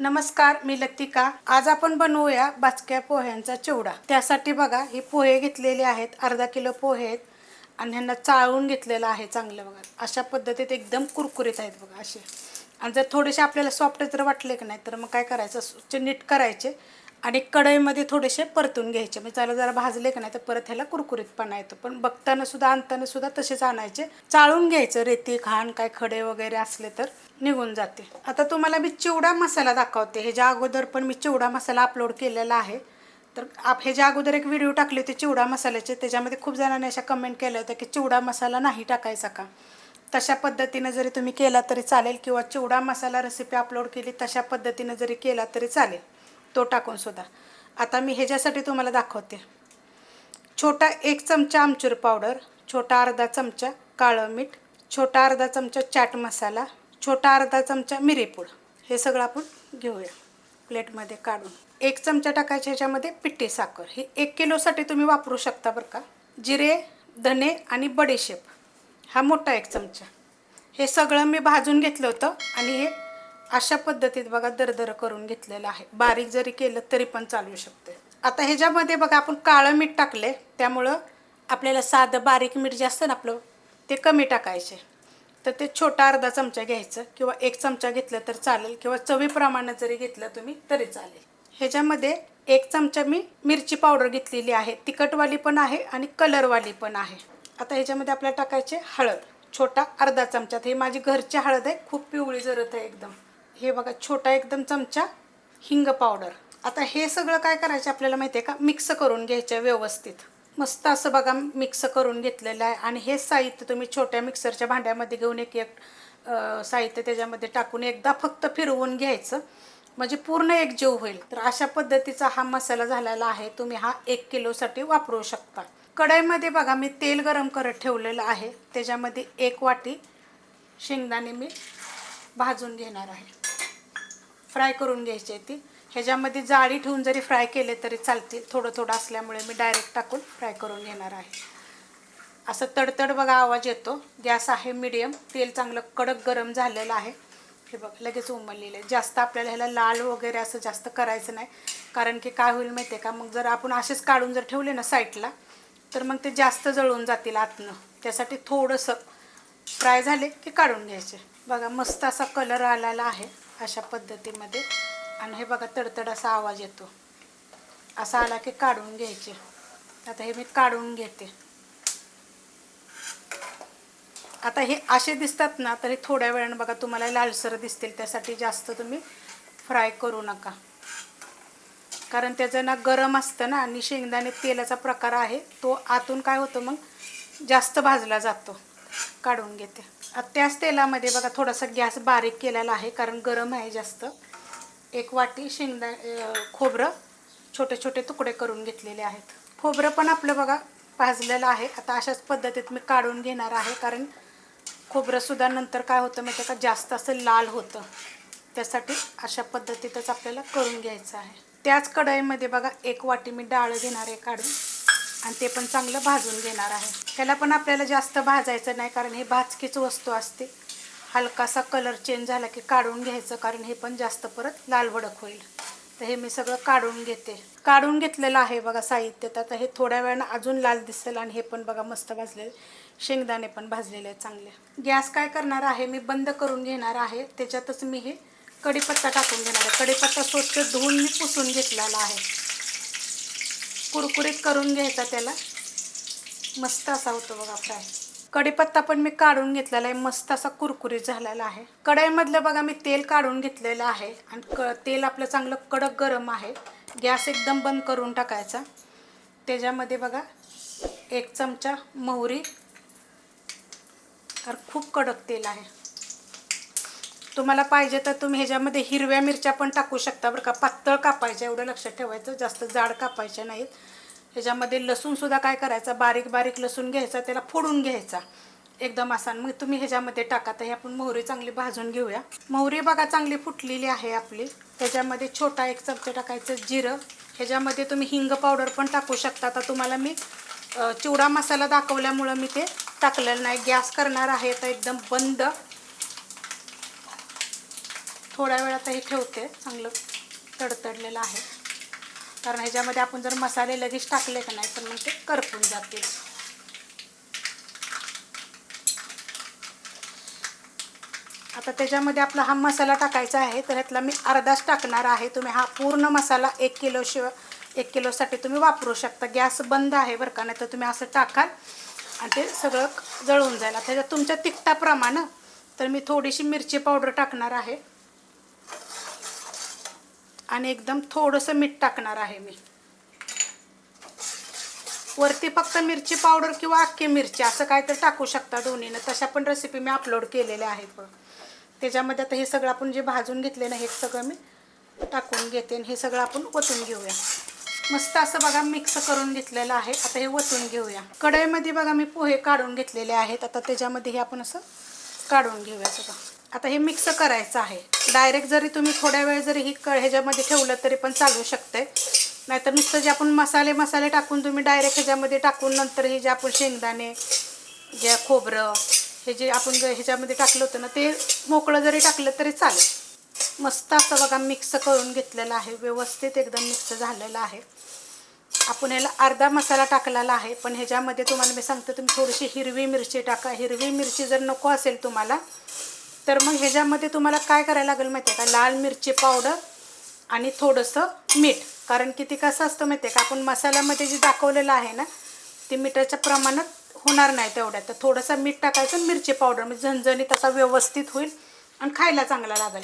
नमस्कार मी लतिका. आज आपण बनवूया बाचक्या पोह्यांचा चिवडा. त्यासाठी बघा हे पोहे घेतलेले आहेत अर्धा किलो पोहे आहेत आणि ह्यांना चाळून घेतलेलं आहे चांगलं बघा. अशा पद्धतीत एकदम कुरकुरीत आहेत बघा असे. आणि जर थोडेसे आपल्याला सॉफ्ट जर वाटले की नाही तर मग काय करायचं? स्वच्छ नीट करायचे. आणि कढईमध्ये थोडेसे परतून घ्यायचे. म्हणजे त्याला जरा भाजले की नाही तर परत ह्याला कुरकुरीतपणा येतो. पण बघताना सुद्धा आणताना सुद्धा तसेच आणायचे. चाळून घ्यायचं रेती घाण काय खडे वगैरे असले तर निघून जाते. आता तुम्हाला मी चिवडा मसाला दाखवते. ह्याच्या अगोदर पण मी चिवडा मसाला अपलोड केलेला आहे. तर आप ह्याच्या अगोदर एक व्हिडिओ टाकले होते चिवडा मसाल्याचे त्याच्यामध्ये खूप जणांनी अशा कमेंट केल्या होत्या की चिवडा मसाला नाही टाकायचा का? तशा पद्धतीनं जरी तुम्ही केला तरी चालेल किंवा चिवडा मसाला रेसिपी अपलोड केली तशा पद्धतीनं जरी केला तरी चालेल. तो टाकून सुद्धा. आता मी ह्याच्यासाठी तुम्हाला दाखवते. छोटा एक चमचा आमचूर पावडर छोटा अर्धा चमचा काळं मीठ छोटा अर्धा चमचा चाट मसाला छोटा अर्धा चमचा मिरीपूड हे सगळं आपण घेऊया प्लेटमध्ये काढून. एक चमचा टाकायच्या ह्याच्यामध्ये पिठी साखर. हे एक किलोसाठी तुम्ही वापरू शकता बरं का. जिरे धने आणि बडीशेप. हा मोठा एक चमचा. हे सगळं मी भाजून घेतलं होतं आणि हे अशा पद्धतीत बघा दरदर करून घेतलेलं आहे. बारीक जरी केलं तरी पण चालू शकते आता ह्याच्यामध्ये बघा आपण काळं मीठ टाकले त्यामुळं आपल्याला साधं बारीक मीठ जे असतं ना आपलं ते कमी टाकायचे. तर ते छोटा अर्धा चमचा घ्यायचं किंवा एक चमचा घेतलं तर चालेल किंवा चवीप्रमाणे जरी घेतलं तुम्ही तरी चालेल. ह्याच्यामध्ये एक चमचा मी मिरची पावडर घेतलेली आहे. तिखटवाली पण आहे आणि कलरवाली पण आहे. आता ह्याच्यामध्ये आपल्याला टाकायचे हळद. छोटा अर्धा चमचा. हे माझी घरची हळद आहे. खूप पिवळी जरत आहे एकदम. हे बघा छोटा एकदम चमचा हिंग पावडर. आता हे सगळं काय करायचं आपल्याला माहिती आहे का? मिक्स करून घ्यायचं व्यवस्थित. मस्त असं बघा मिक्स करून घेतलेलं आहे. आणि हे साहित्य तुम्ही छोट्या मिक्सरच्या भांड्यामध्ये घेऊन एक एक साहित्य त्याच्यामध्ये टाकून एकदा फक्त फिरवून घ्यायचं. म्हणजे पूर्ण एक जीव होईल. तर अशा पद्धतीचा हा मसाला झालेला आहे. तुम्ही हा एक किलोसाठी वापरू शकता. कढईमध्ये बघा मी तेल गरम करत ठेवलेलं आहे. त्याच्यामध्ये एक वाटी शेंगदाणे मी भाजून घेणार आहे. फ्राय करून घ्यायची आहे ती. ह्याच्यामध्ये जाळी ठेवून जरी फ्राय केले तरी चालतील. थोडं थोडं असल्यामुळे मी डायरेक्ट टाकून फ्राय करून घेणार आहे. असं तडतड बघा आवाज येतो. गॅस आहे मिडियम. तेल चांगलं कडक गरम झालेलं आहे. हे बघ लगेच उमललेलं आहे. जास्त आपल्याला ह्याला लाल वगैरे असं जास्त करायचं नाही. कारण की काय होईल माहिती आहे का? मग जर आपण असेच काढून जर ठेवले ना साईडला तर मग ते जास्त जळून जातील आतनं. त्यासाठी थोडंसं फ्राय झाले की काढून घ्यायचे. बघा मस्त असा कलर आलेला आहे अशा पद्धतीमध्ये. आणि हे बघा तडतड असा आवाज येतो. असा आला की काढून घ्यायचे. आता हे मी काढून घेते. आता हे असे दिसतात ना तरी थोड्या वेळानं बघा तुम्हाला लालसर दिसतील. त्यासाठी जास्त तुम्ही फ्राय करू नका. कारण त्याचं ना गरम असतं ना आणि शेंगदाणे तेलाचा प्रकार आहे तो आतून काय होतं मग? जास्त भाजला जातो. काढून घेते. आता त्याच तेलामध्ये बघा थोडासा गॅस बारीक केलेला आहे कारण गरम आहे जास्त. एक वाटी शेंगदा खोबरं छोटे छोटे तुकडे करून घेतलेले आहेत. खोबरं पण आपलं बघा भाजलेलं आहे. आता अशाच पद्धतीत मी काढून घेणार आहे कारण खोबरंसुद्धा नंतर काय होतं माहिती आहे का? जास्त असं लाल होतं. त्यासाठी अशा पद्धतीतच आपल्याला करून घ्यायचं आहे. त्याच कढईमध्ये बघा एक वाटी मी डाळ घेणार आहे काढून. आणि ते पण चांगलं भाजून घेणार आहे. त्याला पण आपल्याला जास्त भाजायचं नाही कारण हे भाजकीच वस्तू असते. हलकासा कलर चेंज झाला की काढून घ्यायचं कारण हे पण जास्त परत लालभडक होईल. तर हे मी सगळं काढून घेते. काढून घेतलेलं आहे बघा साहित्य. तर हे थोड्या वेळानं अजून लाल दिसेल आणि हे पण बघा मस्त भाजलेले शेंगदाणे पण भाजलेले आहेत चांगले. गॅस काय करणार आहे मी बंद करून घेणार आहे. त्याच्यातच मी हे कढीपत्ता टाकून घेणार आहे. कढीपत्ता स्वच्छ धुवून मी पुसून घेतलेला आहे. कुरकुरीत करून घ्यायचा त्याला. मस्त असा होतो बघा फ्राय. कढीपत्ता पण मी काढून घेतलेला आहे. मस्त असा कुरकुरीत झालेला आहे. कढईमधलं बघा मी तेल काढून घेतलेलं आहे आणि क तेल आपलं चांगलं कडक गरम आहे. गॅस एकदम बंद करून टाकायचा. त्याच्यामध्ये बघा एक चमचा मोहरी. तर खूप कडक तेल आहे. तुम्हाला पाहिजे तर तुम्ही ह्याच्यामध्ये हिरव्या मिरच्या पण टाकू शकता बरं का. पातळ कापायच्या एवढं लक्षात ठेवायचं. जास्त जाड कापायच्या नाहीत. ह्याच्यामध्ये लसूणसुद्धा काय करायचा? बारीक बारीक लसूण घ्यायचा त्याला फोडून घ्यायचा. एकदम असा. मग तुम्ही ह्याच्यामध्ये टाका. तर हे आपण मोहरी चांगली भाजून घेऊया. मोहरी बघा चांगली फुटलेली आहे आपली. त्याच्यामध्ये छोटा एक चमचा टाकायचं जिरं. ह्याच्यामध्ये तुम्ही हिंग पावडर पण टाकू शकता. आता तुम्हाला मी चिवडा मसाला दाखवल्यामुळं मी ते टाकलेलं नाही. गॅस करणार आहे तर एकदम बंद. थोड्या वेळात हे ठेवते. चांगलं तडतडलेलं आहे. कारण ह्याच्यामध्ये आपण जर मसाले लगेच टाकले का नाही तर मग ते करपून जातील. आता त्याच्यामध्ये आपला हा मसाला टाकायचा आहे तर ह्यातला मी अर्धाच टाकणार आहे. तुम्ही हा पूर्ण मसाला एक किलो शिव एक किलोसाठी तुम्ही वापरू शकता. गॅस बंद आहे बरं का नाही तर तुम्ही असं टाकाल आणि ते सगळं जळून जाईल. आता त्याच्यात तुमच्या तिखटाप्रमाणे तर मी थोडीशी मिरची पावडर टाकणार आहे. आणि एकदम थोडंसं मीठ टाकणार आहे मी. वरती फक्त मिरची पावडर किंवा अख्खी मिरची असं काय तर टाकू शकता दोन्हीनं. तशा पण रेसिपी मी अपलोड केलेल्या आहेत बघ. त्याच्यामध्ये आता हे सगळं आपण जे भाजून घेतले ना हे सगळं मी टाकून घेते आणि हे सगळं आपण ओतून घेऊया. मस्त असं बघा मिक्स करून घेतलेलं आहे. आता हे ओतून घेऊया. कढईमध्ये बघा मी पोहे काढून घेतलेले आहेत. आता त्याच्यामध्ये हे आपण असं काढून घेऊया सगळं. आता हे मिक्स करायचं आहे. डायरेक्ट जरी तुम्ही थोड्या वेळ जरी ही क ह्याच्यामध्ये ठेवलं तरी पण चालू शकते नाहीतर नुसतं जे आपण मसाले मसाले टाकून तुम्ही डायरेक्ट ह्याच्यामध्ये टाकून नंतर हे जे आपण शेंगदाणे जे खोबरं हे जे आपण ह्याच्यामध्ये टाकलं होतं ना ते मोकळं जरी टाकलं तरी चालेल. मस्त असं बघा मिक्स करून घेतलेलं आहे. व्यवस्थित एकदम मिक्स झालेलं आहे. आपण ह्याला अर्धा मसाला टाकलेला आहे. पण ह्याच्यामध्ये तुम्हाला मी सांगते तुम्ही थोडीशी हिरवी मिरची टाका. हिरवी मिरची जर नको असेल तुम्हाला तर मग ह्याच्यामध्ये तुम्हाला काय करायला लागेल माहिती आहे का? लाल मिरची पावडर आणि थोडंसं मीठ. कारण की ते कसं असतं माहिती आहे का? आपण मसाल्यामध्ये जे दाखवलेलं आहे ना ते मिठाच्या प्रमाणात होणार नाही तेवढ्यात. तर थोडंसं मीठ टाकायचं आणि मिरची पावडर म्हणजे झणझणीत असा व्यवस्थित होईल आणि खायला चांगला लागेल.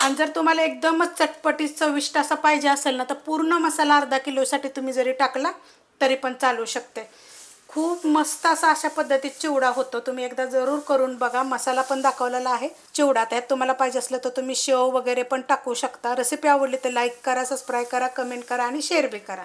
आणि जर तुम्हाला एकदमच चटपटीत चविष्ट असा पाहिजे असेल ना तर पूर्ण मसाला अर्धा किलोसाठी तुम्ही जरी टाकला तरी पण चालू शकते. खूप मस्त असा अशा पद्धतीत चिवडा होतो. तुम्ही एकदा जरूर करून बघा. मसाला पण दाखवलेला आहे. चिवडा त्यात तुम्हाला पाहिजे असलं तर तुम्ही शेव वगैरे पण टाकू शकता. रेसिपी आवडली तर लाईक करा सबस्क्राईब करा कमेंट करा आणि शेअर बी करा.